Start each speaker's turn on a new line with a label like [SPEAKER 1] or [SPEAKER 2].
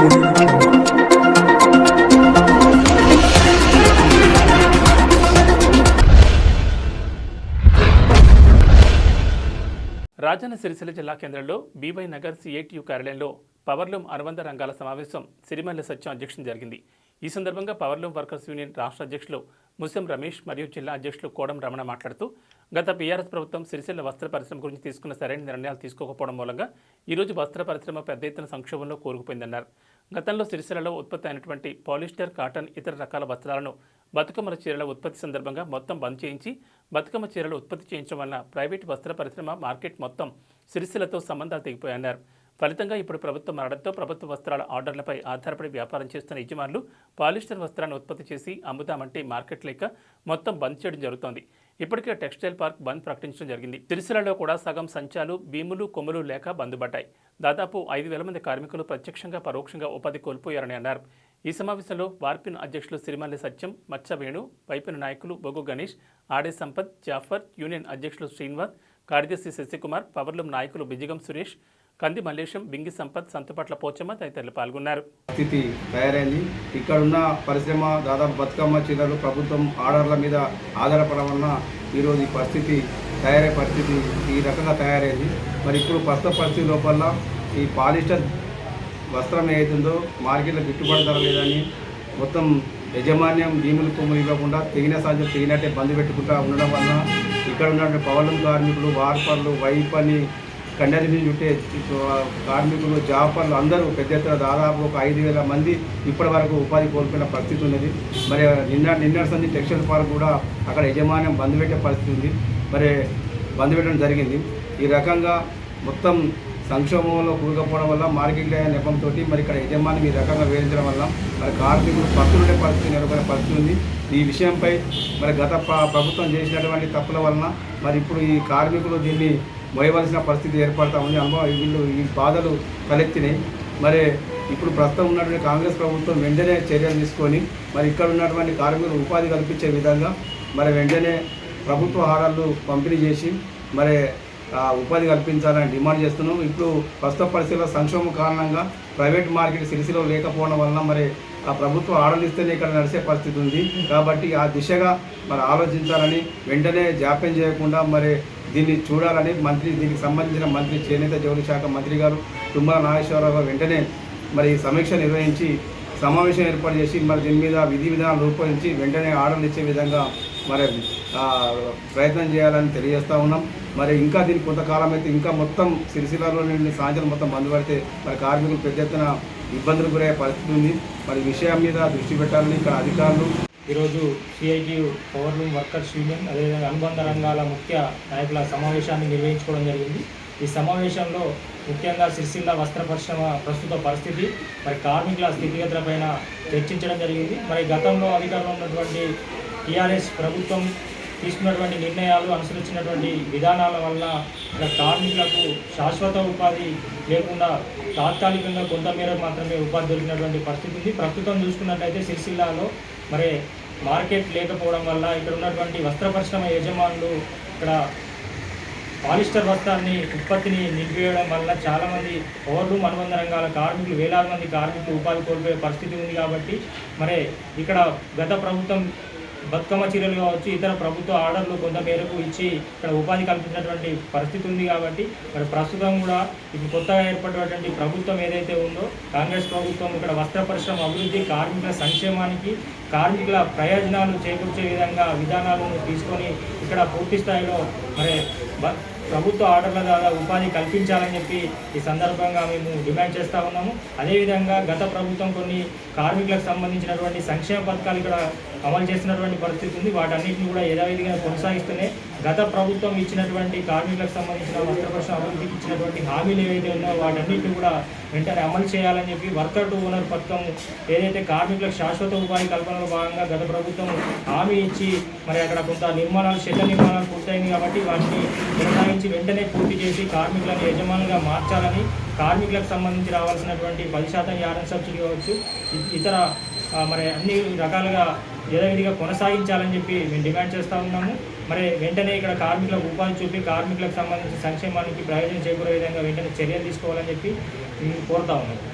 [SPEAKER 1] రాజన్న సిరిసిల్ల జిల్లా కేంద్రంలో by Nagar CITU కార్యాలయంలో పవర్లూమ్ అనుబంధ రంగాల సమావేశం సిరిమల్ల సత్యం అధ్యక్షం జరిగింది. ఈ సందర్భంగా పవర్లూమ్ వర్కర్స్ యూనియన్ రాష్ట్ర అధ్యక్షులు ముస్లిం రమేష్ మరియు జిల్లా అధ్యక్షులు కోడం రమణ మాట్లాడుతూ గత బీఆర్ఎస్ ప్రభుత్వం సిరిసిల్ల వస్త్ర పరిశ్రమ గురించి తీసుకున్న సరైన నిర్ణయాలు తీసుకోకపోవడం మూలంగా ఈరోజు వస్త్ర పరిశ్రమ పెద్ద ఎత్తున సంక్షోభంలో కూరుకుపోయిందన్నారు. గతంలో సిరిసిల్లలో ఉత్పత్తి అయినటువంటి పాలిస్టర్ కాటన్ ఇతర రకాల వస్త్రాలను బతుకమ్మల చీరల ఉత్పత్తి సందర్భంగా మొత్తం బంద్ చేయించి బతుకమ్మ చీరలు ఉత్పత్తి చేయించడం వలన ప్రైవేట్ వస్త్ర పరిశ్రమ మార్కెట్ మొత్తం సిరిసిల్లతో సంబంధాలు తెగిపోయన్నారు ఫలితంగా ఇప్పుడు ప్రభుత్వం మారడంతో ప్రభుత్వ వస్త్రాల ఆర్డర్లపై ఆధారపడి వ్యాపారం చేస్తున్న యజమానులు పాలిస్టర్ వస్త్రాన్ని ఉత్పత్తి చేసి అమ్ముదామంటే మార్కెట్ లేక మొత్తం బంద్ చేయడం జరుగుతోంది. ఇప్పటికే టెక్స్టైల్ పార్క్ బంద్ ప్రకటించడం జరిగింది. తిరుసలలో కూడా సగం సంచాలు భీములు కొమ్ములు లేక బంద్ పడ్డాయి. దాదాపు ఐదు వేల మంది కార్మికులు ప్రత్యక్షంగా పరోక్షంగా ఉపాధి కోల్పోయారని అన్నారు. ఈ సమావేశంలో వార్పిన్ అధ్యక్షులు సిరిమల్లి సత్యం మచ్చ వేణు వైపిన నాయకులు బొగ్గు గణేష్ ఆడే సంపత్ జాఫర్ యూనియన్ అధ్యక్షులు శ్రీనివాస్ కార్యదర్శి శశికుమార్ పవర్లూమ్ నాయకులు బిజిగం సురేష్ కంది మల్లేశం బింగి సంపత్ సంతపట్ల పోచమ్మ తదితరులు పాల్గొన్నారు.
[SPEAKER 2] స్థితి తయారైంది. ఇక్కడున్న పరిశ్రమ దాదాపు బతుకమ్మ చీరలు ప్రభుత్వం ఆర్డర్ల మీద ఆధారపడడం వలన ఈరోజు ఈ పరిస్థితి తయారయ్యే పరిస్థితి ఈ రకంగా తయారైంది. మరి ఇప్పుడు ప్రస్తుత పరిస్థితి లోపల ఈ పాలిస్టర్ వస్త్రం ఏదైతుందో మార్కెట్లో గిట్టుబాటు ధర లేదని మొత్తం యజమాన్యం భీములు కొమ్ములు ఇవ్వకుండా తెగిన సాధ్యం తెగినట్టే బంద్ పెట్టుకుంటా ఉండడం వలన ఇక్కడ ఉన్నటువంటి పవలం కార్మికులు వార్పర్లు వైపని కండరి మీద ఉంటే కార్మికులు జాపర్లు అందరూ పెద్ద ఎత్తున దాదాపు ఒక ఐదు వేల మంది ఇప్పటి వరకు ఉపాధి కోల్పోయిన పరిస్థితి ఉన్నది. మరి నిన్న నిన్న సంది టెక్స్టైల్ పార్క్ కూడా అక్కడ యజమాన్యం బంద్ పెట్టే పరిస్థితి ఉంది. మరి బంద్ పెట్టడం జరిగింది. ఈ రకంగా మొత్తం సంక్షోభంలో కూరుకపోవడం వల్ల మార్కెట్ నెపంతో మరి ఇక్కడ యజమాని ఈ రకంగా వేధించడం వల్ల మరి కార్మికులు పత్రుండే పరిస్థితి నెలకొనే పరిస్థితి ఉంది. ఈ విషయంపై మరి గత ప్రభుత్వం చేసినటువంటి తప్పుల వలన మరి ఇప్పుడు ఈ కార్మికులు దీన్ని మోయవలసిన పరిస్థితి ఏర్పడతా ఉంది. అనుభవం వీళ్ళు ఈ బాధలు తలెత్తినాయి. మరి ఇప్పుడు ప్రస్తుతం ఉన్నటువంటి కాంగ్రెస్ ప్రభుత్వం వెంటనే చర్యలు తీసుకొని మరి ఇక్కడ ఉన్నటువంటి కార్మికులు ఉపాధి కల్పించే విధంగా మరి వెంటనే ప్రభుత్వ హారాలు పంపిణీ చేసి మరి ఉపాధి కల్పించాలని డిమాండ్ చేస్తున్నాం. ఇప్పుడు ప్రస్తుత పరిస్థితుల సంక్షోభం కారణంగా ప్రైవేట్ మార్కెట్ సిరిసిలో లేకపోవడం వలన మరి ఆ ప్రభుత్వం ఆర్డర్లు ఇస్తేనే ఇక్కడ నడిచే పరిస్థితి ఉంది. కాబట్టి ఆ దిశగా మరి ఆలోచించాలని వెంటనే జాప్యం చేయకుండా మరి దీన్ని చూడాలని మంత్రి దీనికి సంబంధించిన మంత్రి చేనేత జౌళి శాఖ మంత్రి గారు తుమ్మల నాగేశ్వరరావు గారు వెంటనే మరి సమీక్ష నిర్వహించి సమావేశం ఏర్పాటు చేసి మరి దీని మీద విధి విధానాలు రూపొందించి వెంటనే ఆర్డర్లు ఇచ్చే విధంగా మరి ప్రయత్నం చేయాలని తెలియజేస్తా ఉన్నాం. మరి ఇంకా దీనికి కొంతకాలం అయితే ఇంకా మొత్తం సిరిసిల్లలో నుండి సాయంత్రం మొత్తం బంద్ పడితే మరి కార్మికులు పెద్ద ఎత్తున ఇబ్బందులు గురయ్యే పరిస్థితి ఉంది. మరి విషయం మీద దృష్టి పెట్టాలని ఇక్కడ అధికారులు
[SPEAKER 3] ఈరోజు సిఐటియు పవర్ వర్కర్స్ యూనియన్ అదేవిధంగా అనుబంధ రంగాల ముఖ్య నాయకుల సమావేశాన్ని నిర్వహించుకోవడం జరిగింది. ఈ సమావేశంలో ముఖ్యంగా సిరిసిల్ల వస్త్ర పరిశ్రమ ప్రస్తుత పరిస్థితి మరి కార్మికుల స్థితిగతులపైన చర్చించడం జరిగింది. మరి గతంలో అధికారంలో ఉన్నటువంటి టీఆర్ఎస్ ప్రభుత్వం తీసుకున్నటువంటి నిర్ణయాలు అనుసరించినటువంటి విధానాల వల్ల కార్మికులకు శాశ్వత ఉపాధి లేకుండా తాత్కాలికంగా కొంతమేరకు మాత్రమే ఉపాధి దొరికినటువంటి పరిస్థితి ఉంది. ప్రస్తుతం చూసుకున్నట్లయితే సిరిసిల్లాలో మరి మార్కెట్ లేకపోవడం వల్ల ఇక్కడ ఉన్నటువంటి వస్త్ర పరిశ్రమ యజమానులు ఇక్కడ పాలిస్టర్ వస్త్రాన్ని ఉత్పత్తిని నిలిపివేయడం వల్ల చాలామంది ఓవర్లు అనుబంధ రంగాల కార్మికులు వేలాది మంది కార్మికులు ఉపాధి కోల్పోయే పరిస్థితి ఉంది కాబట్టి మరి ఇక్కడ గత ప్రభుత్వం బతుకమ్మ చీరలు కావచ్చు ఇతర ప్రభుత్వ ఆర్డర్లు కొంత మేరకు ఇచ్చి ఇక్కడ ఉపాధి కల్పించినటువంటి పరిస్థితి ఉంది కాబట్టి మరి ప్రస్తుతం కూడా ఇప్పుడు కొత్తగా ఏర్పడినటువంటి ప్రభుత్వం ఏదైతే ఉందో కాంగ్రెస్ ప్రభుత్వం ఇక్కడ వస్త్ర పరిశ్రమ అభివృద్ధి కార్మికుల సంక్షేమానికి కార్మికుల ప్రయోజనాలు చేకూర్చే విధంగా విధానాలను తీసుకొని ఇక్కడ పూర్తి స్థాయిలో మరి బ- ప్రభుత్వ ఆర్డర్ల ద్వారా ఉపాధి కల్పించాలని చెప్పి ఈ సందర్భంగా మేము డిమాండ్ చేస్తూ ఉన్నాము. అదేవిధంగా గత ప్రభుత్వం కొన్ని కార్మికులకు సంబంధించినటువంటి సంక్షేమ పథకాలు ఇక్కడ అమలు చేసినటువంటి పరిస్థితి ఉంది. వాటన్నిటిని కూడా యథావిధిగా కొనసాగిస్తూనే గత ప్రభుత్వం ఇచ్చినటువంటి కార్మికులకు సంబంధించిన వస్త్రపరిశ్రమ అభివృద్ధికి ఇచ్చినటువంటి హామీలు ఏవైతే ఉన్నాయో వాటన్నిటిని కూడా వెంటనే అమలు చేయాలని చెప్పి వర్కర్ టు ఓనర్ పథకం. ఏదైతే కార్మికులకు శాశ్వత ఉపాధి కల్పనలో భాగంగా గత ప్రభుత్వం హామీ ఇచ్చి మరి అక్కడ కొంత నిర్మాణాలు శత నిర్మాణాలు పూర్తయింది కాబట్టి వాటిని కొనసాగించి వెంటనే పూర్తి చేసి కార్మికులను యజమానులుగా మార్చాలని కార్మికులకు సంబంధించి రావాల్సినటువంటి పది శాతం యారన్ సబ్సిడీ కావచ్చు ఇతర మరి అన్ని రకాలుగా యథావిధిగా కొనసాగించాలని చెప్పి మేము డిమాండ్ చేస్తూ ఉన్నాము. మరి వెంటనే ఇక్కడ కార్మికులకు ఉపాధి చూపి కార్మికులకు సంబంధించి సంక్షేమానికి ప్రయోజనం చేకూరే విధంగా వెంటనే చర్యలు తీసుకోవాలని చెప్పి కోరుతా ఉన్నాము